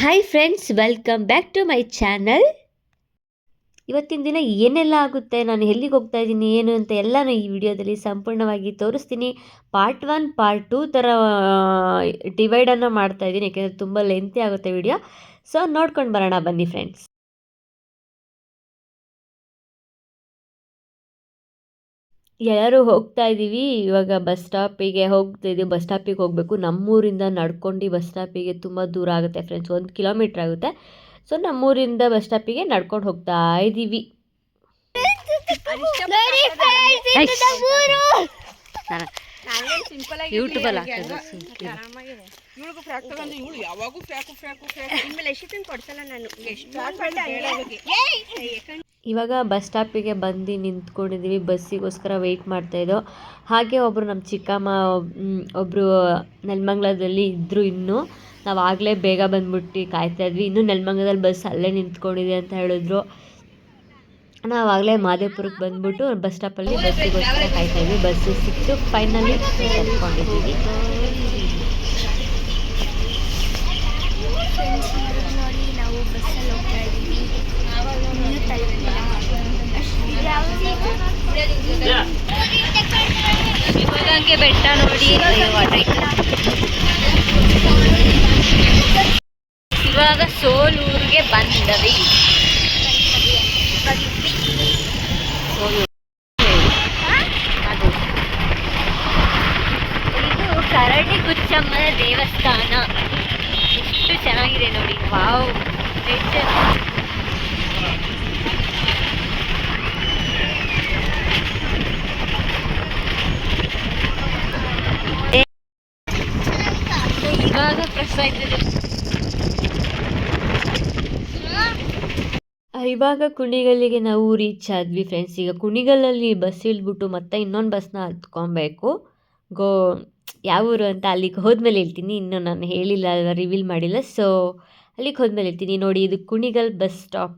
Hi friends welcome back to my channel ಇವತ್ತಿನ ದಿನ ಏನೆಲ್ಲ ಆಗುತ್ತೆ? ನಾನು ಎಲ್ಲಿಗೆ ಹೋಗ್ತಾ ಇದ್ದೀನಿ? ಏನು ಅಂತ ಎಲ್ಲನೂ ಈ ವಿಡಿಯೋದಲ್ಲಿ ಸಂಪೂರ್ಣವಾಗಿ ತೋರಿಸ್ತೀನಿ. ಪಾರ್ಟ್ ಒನ್ ಪಾರ್ಟ್ ಟೂ ಥರ ಡಿವೈಡನ್ನು ಮಾಡ್ತಾ ಇದ್ದೀನಿ. ಯಾಕೆಂದರೆ ತುಂಬ ಲೆಂತಿ ಆಗುತ್ತೆ ವಿಡಿಯೋ. ಸೊ ನೋಡ್ಕೊಂಡು ಬರೋಣ ಬನ್ನಿ ಫ್ರೆಂಡ್ಸ್ ಎಲ್ಲರೂ ಹೋಗ್ತಾ ಇದ್ದೀವಿ ಇವಾಗ ಬಸ್ ಸ್ಟಾಪಿಗೆ ಹೋಗ್ತಾ ಇದ್ದೀವಿ ಬಸ್ ಸ್ಟಾಪಿಗೆ ಹೋಗಬೇಕು. ನಮ್ಮೂರಿಂದ ನಡ್ಕೊಂಡು ಬಸ್ ಸ್ಟಾಪಿಗೆ ತುಂಬ ದೂರ ಆಗುತ್ತೆ ಫ್ರೆಂಡ್ಸ್. ಒಂದು ಕಿಲೋಮೀಟ್ರ್ ಆಗುತ್ತೆ. ಸೊ ನಮ್ಮೂರಿಂದ ಬಸ್ ಸ್ಟಾಪಿಗೆ ನಡ್ಕೊಂಡು ಹೋಗ್ತಾ ಇದ್ದೀವಿ ಯೂಟ್ಯೂಬಲ್ಲಿ ಯಾವಾಗೂ ಕೊಡ್ಸಲ್ಲ ನಾನು? ಇವಾಗ ಬಸ್ ಸ್ಟಾಪಿಗೆ ಬಂದು ನಿಂತ್ಕೊಂಡಿದ್ದೀವಿ, ಬಸ್ಸಿಗೋಸ್ಕರ ವೆಯ್ಟ್ ಮಾಡ್ತಾಯಿದ್ದೋ ಹಾಗೆ ಒಬ್ಬರು ನಮ್ಮ ಚಿಕ್ಕಮ್ಮ ಒಬ್ಬರು ನೆಲಮಂಗ್ಲದಲ್ಲಿ ಇದ್ದರು ಇನ್ನೂ. ನಾವು ಆಗಲೇ ಬೇಗ ಬಂದ್ಬಿಟ್ಟು ಕಾಯ್ತಾಯಿದ್ವಿ ಇನ್ನೂ ನೆಲಮಂಗ್ಲದಲ್ಲಿ ಬಸ್ ಅಲ್ಲೇ ನಿಂತ್ಕೊಂಡಿದೆ ಅಂತ ಹೇಳಿದ್ರು. ನಾವು ಆಗಲೇ ಮಾದೇಪುರಕ್ಕೆ ಬಂದ್ಬಿಟ್ಟು ಬಸ್ ಸ್ಟಾಪಲ್ಲಿ ಬಸ್ಸಿಗೋಸ್ಕರ ಕಾಯ್ತಾಯಿದ್ವಿ ಬಸ್ಸು ಸಿಕ್ತು. ಫೈನಲಿ ತಲ್ಕೊಂಡಿದ್ದೀವಿ ನೋಡಿ ನಾವು ಬಸ್ಸಲ್ಲಿ ಹೋಗ್ತಾ ಇದ್ದೀವಿ ಇನ್ನೂ ತಲುಪಿಲ್ಲ ಶಿವಗಂಗೆ ಬೆಟ್ಟ ನೋಡಿ. ಇವಾಗ ಸೋಲೂರಿಗೆ ಬಂದವಿ ಸೋಲೂರು ಅದು ಇದು ಕರಡಿ ಗುಚ್ಚಮ್ಮನ ದೇವಸ್ಥಾನ ಎಷ್ಟು ಚೆನ್ನಾಗಿದೆ ನೋಡಿ ವಾವ್ ನೇಚರ್ ಇವಾಗ ಕುಣಿಗಲ್ಲಿಗೆ ನಾವು ರೀಚ್ ಆದ್ವಿ ಫ್ರೆಂಡ್ಸ್ ಈಗ ಕುಣಿಗಲ್ಲಲ್ಲಿ ಬಸ್ ಇಳಿದ್ಬಿಟ್ಟು ಮತ್ತೆ ಇನ್ನೊಂದು ಬಸ್ನ ಹತ್ಕೊಬೇಕು. ಗೋ, ಯಾವ ಊರು ಅಂತ ಅಲ್ಲಿಗೆ ಹೋದ್ಮೇಲೆ ಹೇಳ್ತೀನಿ. ಇನ್ನೂ ನಾನು ಹೇಳಿಲ್ಲ ರಿವೀಲ್ ಮಾಡಿಲ್ಲ. ಸೊ ಅಲ್ಲಿಗೆ ಹೋದ್ಮೇಲೆ ಹೇಳ್ತೀನಿ. ನೋಡಿ, ಇದು ಕುಣಿಗಲ್ ಬಸ್ ಸ್ಟಾಪ್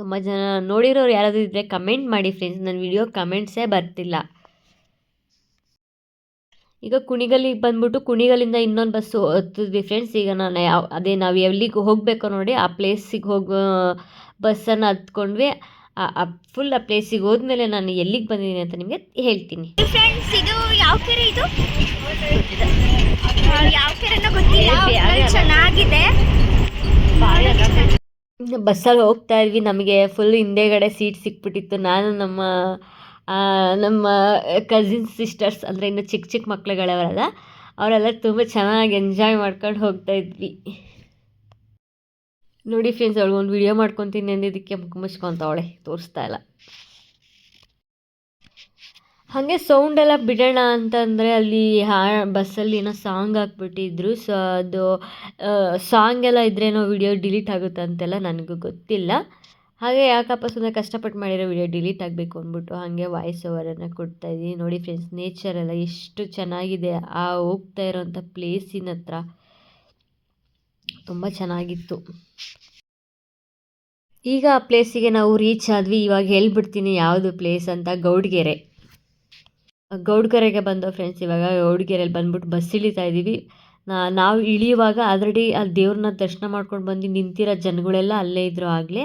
ತುಂಬ ಜನ ನೋಡಿರೋರು ಯಾರಾದರೂ ಇದ್ದರೆ ಕಮೆಂಟ್ ಮಾಡಿ ಫ್ರೆಂಡ್ಸ್ ನನ್ನ ವಿಡಿಯೋ ಕಮೆಂಟ್ಸೇ ಬರ್ತಿಲ್ಲ. ಈಗ ಕುಣಿಗಲ್ಲಿಗೆ ಬಂದ್ಬಿಟ್ಟು ಕುಣಿಗಲ್ಲಿಂದ ಇನ್ನೊಂದು ಬಸ್ಸು ಹತ್ತಿದ್ವಿ ಫ್ರೆಂಡ್ಸ್ ಈಗ ನಾನು ಯಾವ ಅದೇ ನಾವು ಎಲ್ಲಿಗೆ ಹೋಗಬೇಕು ನೋಡಿ ಆ ಪ್ಲೇಸಿಗೆ ಹೋಗೋ ಬಸ್ಸನ್ನು ಹತ್ಕೊಂಡ್ವಿ. ಆ ಫುಲ್ ಆ ಪ್ಲೇಸಿಗೆ ಹೋದ್ಮೇಲೆ ನಾನು ಎಲ್ಲಿಗೆ ಬಂದಿದ್ದೀನಿ ಅಂತ ನಿಮಗೆ ಹೇಳ್ತೀನಿ. ಫ್ರೆಂಡ್ಸ್ ಇದು ಯಾವ ಕೆರೆ ಇದು? ಯಾವ ಕೆರೆನೋ ಗೊತ್ತಿಲ್ಲ ಚೆನ್ನಾಗಿದೆ. ಬಸ್ಸಲ್ಲಿ ಹೋಗ್ತಾ ಇದ್ವಿ ನಮಗೆ ಫುಲ್ ಹಿಂದೆಗಡೆ ಸೀಟ್ ಸಿಕ್ಬಿಟ್ಟಿತ್ತು. ನಾನು ನಮ್ಮ ನಮ್ಮ ಕಸಿನ್ ಸಿಸ್ಟರ್ಸ್ ಅಂದರೆ ಇನ್ನು ಚಿಕ್ಕ ಚಿಕ್ಕ ಮಕ್ಳುಗಳವರೆಲ್ಲ, ಅವರೆಲ್ಲ ತುಂಬ ಚೆನ್ನಾಗಿ ಎಂಜಾಯ್ ಮಾಡ್ಕೊಂಡು ಹೋಗ್ತಾ ಇದ್ವಿ. ನೋಡಿ ಫ್ರೆಂಡ್ಸ್ ಅವಳು ಒಂದು ವಿಡಿಯೋ ಮಾಡ್ಕೊತೀನಿ ಅಂದಿದ್ದಕ್ಕೆ ಮುಖ ಮುಚ್ಕೊತಾವಳೆ ತೋರಿಸ್ತಾ ಇಲ್ಲ. ಹಾಗೆ ಸೌಂಡ್ ಎಲ್ಲ ಬಿಡೋಣ ಅಂತಂದರೆ ಅಲ್ಲಿ ಹಾ ಬಸ್ಸಲ್ಲಿ ಏನೋ ಸಾಂಗ್ ಹಾಕ್ಬಿಟ್ಟಿದ್ರು. ಸೊ ಅದು ಸಾಂಗ್ ಎಲ್ಲ ಇದ್ರೇನೋ ವಿಡಿಯೋ ಡಿಲೀಟ್ ಆಗುತ್ತೆ ಅಂತೆಲ್ಲ ನನಗೂ ಗೊತ್ತಿಲ್ಲ. ಹಾಗೆ ಯಾಕಪ್ಪ ಸುಮ್ಮನೆ ಕಷ್ಟಪಟ್ಟು ಮಾಡಿರೋ ವಿಡಿಯೋ ಡಿಲೀಟ್ ಆಗಬೇಕು ಅಂದ್ಬಿಟ್ಟು ಹಾಗೆ ವಾಯ್ಸ್ ಓವರನ್ನು ಕೊಡ್ತಾ ಇದ್ದೀನಿ. ನೋಡಿ ಫ್ರೆಂಡ್ಸ್ ನೇಚರ್ ಎಲ್ಲ ಎಷ್ಟು ಚೆನ್ನಾಗಿದೆ. ಆ ಹೋಗ್ತಾ ಇರೋಂಥ ಪ್ಲೇಸಿನ ಹತ್ರ. ತುಂಬ ಚೆನ್ನಾಗಿತ್ತು. ಈಗ ಆ ಪ್ಲೇಸಿಗೆ ನಾವು ರೀಚ್ ಆದ್ವಿ. ಇವಾಗ ಹೇಳ್ಬಿಡ್ತೀನಿ ಯಾವುದು ಪ್ಲೇಸ್ ಅಂತ. ಗೌಡ್ಗೆರೆ. ಗೌಡ್ಗೆರೆಗೆ ಬಂದೋ ಫ್ರೆಂಡ್ಸ್ ಇವಾಗ ಗೌಡ್ಗೆರೆಯಲ್ಲಿ ಬಂದ್ಬಿಟ್ಟು ಬಸ್ ಇಳಿತಾ ಇದ್ದೀವಿ. ನಾವು ಇಳಿಯುವಾಗ ಆಲ್ರೆಡಿ ಆ ದೇವ್ರನ್ನ ದರ್ಶನ ಮಾಡ್ಕೊಂಡು ಬಂದು ನಿಂತಿರೋ ಜನಗಳೆಲ್ಲ ಅಲ್ಲೇ ಇದ್ದರು ಆಗಲೇ.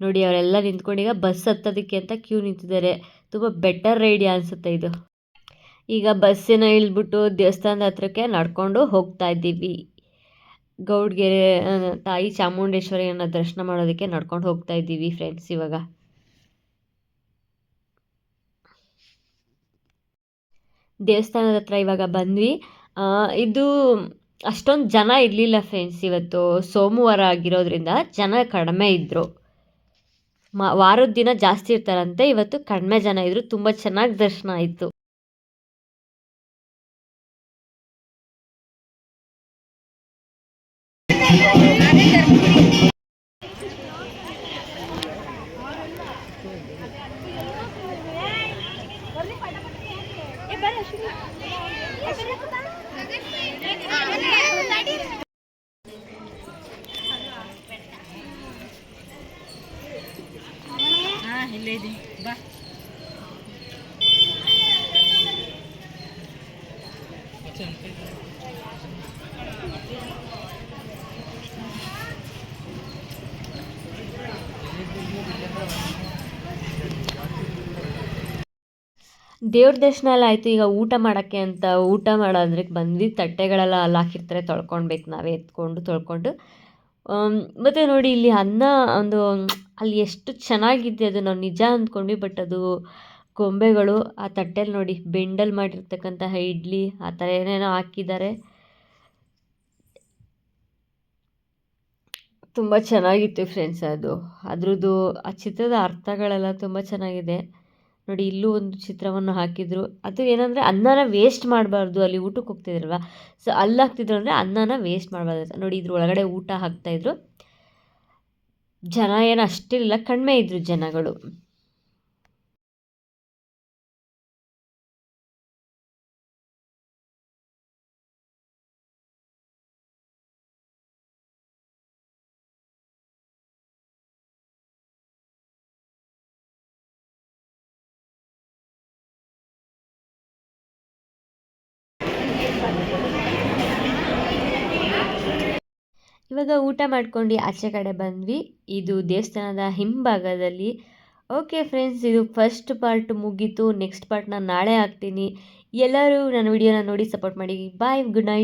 ನೋಡಿ, ಅವರೆಲ್ಲ ನಿಂತ್ಕೊಂಡು ಈಗ ಬಸ್ ಹತ್ತೋದಕ್ಕೆ ಅಂತ ಕ್ಯೂ ನಿಂತಿದ್ದಾರೆ. ತುಂಬ ಬೆಟರ್ ಐಡಿಯಾ ಅನಿಸುತ್ತೆ ಇದು. ಈಗ ಬಸ್ಸಿನ ಇಳಿದ್ಬಿಟ್ಟು ದೇವಸ್ಥಾನದ ಹತ್ರಕ್ಕೆ ನಡ್ಕೊಂಡು ಹೋಗ್ತಾ ಇದ್ದೀವಿ. ಗೌಡ್ಗೆರೆ ತಾಯಿ ಚಾಮುಂಡೇಶ್ವರಿಯನ್ನು ದರ್ಶನ ಮಾಡೋದಕ್ಕೆ ನಡ್ಕೊಂಡು ಹೋಗ್ತಾ ಇದ್ದೀವಿ ಫ್ರೆಂಡ್ಸ್ ಇವಾಗ. ದೇವಸ್ಥಾನದ ಹತ್ರ ಇವಾಗ ಬಂದ್ವಿ. ಇದು ಅಷ್ಟೊಂದು ಜನ ಇರಲಿಲ್ಲ ಫ್ರೆಂಡ್ಸ್ ಇವತ್ತು. ಸೋಮವಾರ ಆಗಿರೋದ್ರಿಂದ ಜನ ಕಡಿಮೆ ಇದ್ದರು ಮ ವಾರದ ದಿನ ಜಾಸ್ತಿ ಇರ್ತಾರಂತೆ. ಇವತ್ತು ಕಡಿಮೆ ಜನ ಇದ್ದರು ತುಂಬ ಚೆನ್ನಾಗಿ ದರ್ಶನ ಆಯಿತು. lady. ದೇವ್ರ ದರ್ಶನ ಎಲ್ಲ ಆಯಿತು. ಈಗ ಊಟ ಮಾಡೋಕ್ಕೆ ಅಂತ ಊಟ ಮಾಡೋದ್ರಿಗೆ ಬಂದ್ವಿ. ತಟ್ಟೆಗಳೆಲ್ಲ ಅಲ್ಲಿ ಹಾಕಿರ್ತಾರೆ ತೊಳ್ಕೊಳ್ಬೇಕು ನಾವೇ ಎತ್ಕೊಂಡು ತೊಳ್ಕೊಂಡು ಮತ್ತು ನೋಡಿ ಇಲ್ಲಿ ಅನ್ನ ಒಂದು, ಅಲ್ಲಿ ಎಷ್ಟು ಚೆನ್ನಾಗಿದೆ ಅದು ನಾವು ನಿಜ ಅಂದ್ಕೊಂಡ್ವಿ ಬಟ್ ಅದು ಗೊಂಬೆಗಳು, ಆ ತಟ್ಟೆಲಿ ನೋಡಿ ಬೆಂಡಲ್ಲಿ ಮಾಡಿರ್ತಕ್ಕಂತಹ ಇಡ್ಲಿ, ಆ ಥರ ಏನೇನೋ ಹಾಕಿದ್ದಾರೆ. ತುಂಬ ಚೆನ್ನಾಗಿತ್ತು ಫ್ರೆಂಡ್ಸ್ ಅದು. ಅದ್ರದ್ದು ಆ ಚಿತ್ರದ ಅರ್ಥಗಳೆಲ್ಲ ತುಂಬ ಚೆನ್ನಾಗಿದೆ. ನೋಡಿ, ಇಲ್ಲೂ ಒಂದು ಚಿತ್ರವನ್ನು ಹಾಕಿದ್ರು. ಅದು ಏನಂದರೆ, ಅನ್ನನ ವೇಸ್ಟ್ ಮಾಡಬಾರ್ದು. ಅಲ್ಲಿ ಊಟಕ್ಕೆ ಹೋಗ್ತಿದ್ರಲ್ವ? ಸೊ ಅಲ್ಲಿ ಹಾಕ್ತಿದ್ರು ಅಂದರೆ, ಅನ್ನನ ವೇಸ್ಟ್ ಮಾಡಬಾರ್ದು. ನೋಡಿ, ಇದ್ರ ಒಳಗಡೆ ಊಟ ಹಾಕ್ತಾಯಿದ್ರು ಜನ ಏನು ಅಷ್ಟಿಲ್ಲ ಕಡಿಮೆ ಇದ್ದರು ಜನಗಳು. ಇವಾಗ ಊಟ ಮಾಡ್ಕೊಂಡು ಆಚೆ ಕಡೆ ಬಂದ್ವಿ. ಇದು ದೇವಸ್ಥಾನದ ಹಿಂಭಾಗದಲ್ಲಿ. ಓಕೆ ಫ್ರೆಂಡ್ಸ್ ಇದು ಫಸ್ಟ್ ಪಾರ್ಟ್ ಮುಗೀತು. ನೆಕ್ಸ್ಟ್ ಪಾರ್ಟ್ ನಾನು ನಾಳೆ ಹಾಕ್ತೀನಿ. ಎಲ್ಲರೂ ನನ್ನ ವಿಡಿಯೋನ ನೋಡಿ ಸಪೋರ್ಟ್ ಮಾಡಿ. Bye good night